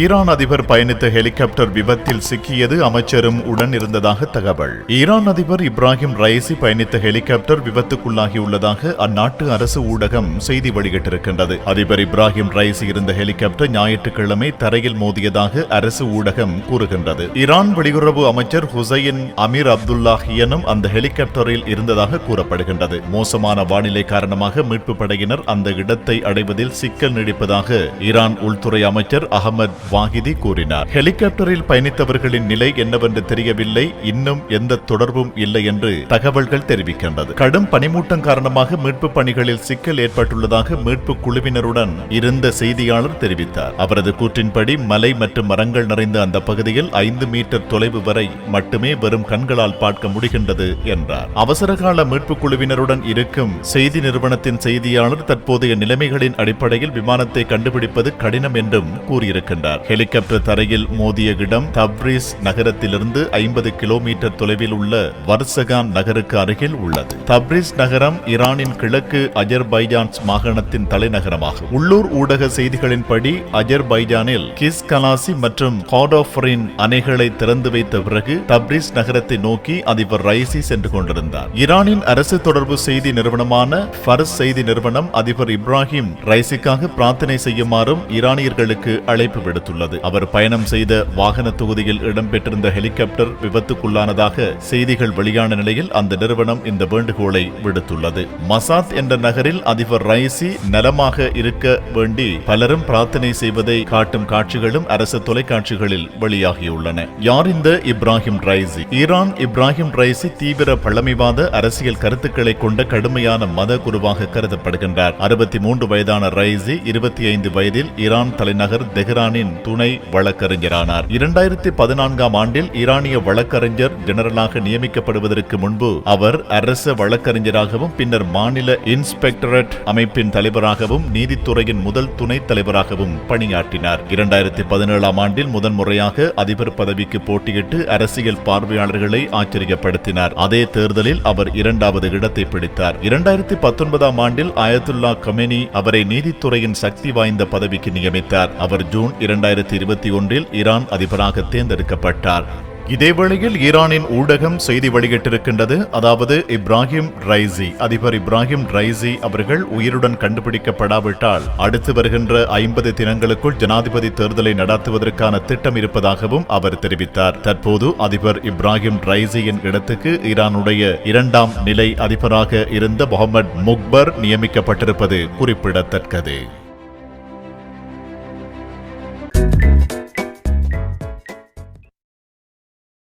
Iran அதிபர் பயணித்த helicopter விபத்தில் சிக்கியது அமைச்சரும் உடன் இருந்ததாக தகவல். ஈரான் அதிபர் இப்ராஹிம் ரைசி பயணித்த ஹெலிகாப்டர் விபத்துக்குள்ளாகியுள்ளதாக அந்நாட்டு அரசு ஊடகம் செய்தி வெளியிட்டிருக்கின்றது. அதிபர் இப்ராஹிம் ரைசி இருந்த ஹெலிகாப்டர் ஞாயிற்றுக்கிழமை தரையில் மோதியதாக அரசு ஊடகம் கூறுகின்றது. ஈரான் வெளியுறவு அமைச்சர் ஹுசைன் அமீர் அப்துல்லாஹியனும் அந்த ஹெலிகாப்டரில் இருந்ததாக கூறப்படுகின்றது. மோசமான வானிலை காரணமாக மீட்பு படையினர் அந்த இடத்தை அடைவதில் சிக்கல் நீடிப்பதாக ஈரான் உள்துறை அமைச்சர் அகமது வாகிதி கூறினார். ஹெலிகாப்டரில் பயணித்தவர்களின் நிலை என்னவென்று தெரியவில்லை. இன்னும் எந்த தொடர்பும் இல்லை என்று தகவல்கள் தெரிவிக்கின்றது கடும் பனிமூட்டம் காரணமாக மீட்பு பணிகளில் சிக்கல் ஏற்பட்டுள்ளதாக மீட்பு குழுவினருடன் இருந்த செய்தியாளர் தெரிவித்தார். அவரது கூற்றின்படி மலை மற்றும் மரங்கள் நிறைந்த அந்த பகுதியில் ஐந்து மீட்டர் தொலைவு வரை மட்டுமே வெறும் கண்களால் பார்க்க முடிகின்றது என்றார். அவசரகால மீட்பு குழுவினருடன் இருக்கும் செய்தி நிறுவனத்தின் செய்தியாளர் தற்போதைய நிலைமைகளின் அடிப்படையில் விமானத்தை கண்டுபிடிப்பது கடினம் என்றும் கூறியிருக்கின்றார். ஹெலிகாப்டர் தரையில் மோதிய இடம் தப்ரீஸ் நகரத்திலிருந்து ஐம்பது கிலோமீட்டர் தொலைவில் உள்ள வர்சகான் நகருக்கு அருகில் உள்ளது. தப்ரீஸ் நகரம் ஈரானின் கிழக்கு அஜர்பைஜான் மாகாணத்தின் தலைநகரமாகும். உள்ளூர் ஊடக செய்திகளின்படி அஜர்பைஜானில் கிஸ் கலாசி மற்றும் காடோஃபரின் அணைகளை திறந்து வைத்த பிறகு தப்ரீஸ் நகரத்தை நோக்கி அதிபர் ரைசி சென்று கொண்டிருந்தார். ஈரானின் அரசு தொடர்பு செய்தி நிறுவனமான ஃபர்ஸ் செய்தி நிறுவனம் அதிபர் இப்ராஹிம் ரைசிக்காக பிரார்த்தனை செய்யுமாறும் ஈரானியர்களுக்கு அழைப்பு விடுத்துள்ளது அவர் பயணம் செய்த வாகன தொகுதியில் இடம்பெற்றிருந்த ஹெலிகாப்டர் விபத்துக்குள்ளானதாக செய்திகள் வெளியான நிலையில் அந்த நிறுவனம் இந்த வேண்டுகோளை விடுத்துள்ளது. மசாத் என்ற நகரில் அதிபர் ரைசி நலமாக இருக்க வேண்டி பலரும் பிரார்த்தனை செய்வதை காட்டும் காட்சிகளும் அரசு தொலைக்காட்சிகளில் வெளியாகியுள்ளன. யார் இந்த Ibrahim Raisi? Iran Ibrahim Raisi தீவிர பழமைவாத அரசியல் கருத்துக்களை கொண்ட கடுமையான மத குருவாக கருதப்படுகின்றார். அறுபத்தி மூன்று வயதான ரைசி இருபத்தி ஐந்து வயதில் ஈரான் தலைநகர் தெஹ்ரானின் ஈரானின் துணை வழக்கறிஞரானார். இரண்டாயிரத்தி பதினான்காம் ஆண்டில் ஈரானிய வழக்கறிஞர் ஜெனரலாக நியமிக்கப்படுவதற்கு முன்பு அவர் அரச வழக்கறிஞராகவும் பின்னர் மாநில இன்ஸ்பெக்டரேட் அமைப்பின் தலைவராகவும் நீதித்துறையின் முதல் துணை தலைவராகவும் பணியாற்றினார். இரண்டாயிரத்தி பதினேழாம் ஆண்டில் முதன்முறையாக அதிபர் பதவிக்கு போட்டியிட்டு அரசியல் பார்வையாளர்களை ஆச்சரியப்படுத்தினார். அதே தேர்தலில் அவர் இரண்டாவது இடத்தை பிடித்தார். இரண்டாயிரத்தி பத்தொன்பதாம் ஆண்டில் ஆயத்துல்லா கமெனி அவரை நீதித்துறையின் சக்தி வாய்ந்த பதவிக்கு நியமித்தார். அவர் ஜூன் இரண்டாயிரத்தி இருபத்தி ஒன்றில் ஈரான் அதிபராக தேர்ந்தெடுக்கப்பட்டார். இதேவேளையில் ஈரானின் ஊடகம் செய்தி வெளியிட்டிருக்கின்றது அதாவது இப்ராஹிம் ரைசி. அதிபர் இப்ராஹிம் ரைசி அவர்கள் உயிருடன் கண்டுபிடிக்கப்படாவிட்டால் அடுத்து வருகின்ற ஐம்பது தினங்களுக்குள் ஜனாதிபதி தேர்தலை நடத்துவதற்கான திட்டம் இருப்பதாகவும் அவர் தெரிவித்தார். தற்போது அதிபர் இப்ராஹிம் ரைசியின் இடத்துக்கு ஈரானுடைய இரண்டாம் நிலை அதிபராக இருந்த முகமது முக்பர் நியமிக்கப்பட்டிருப்பது குறிப்பிடத்தக்கது.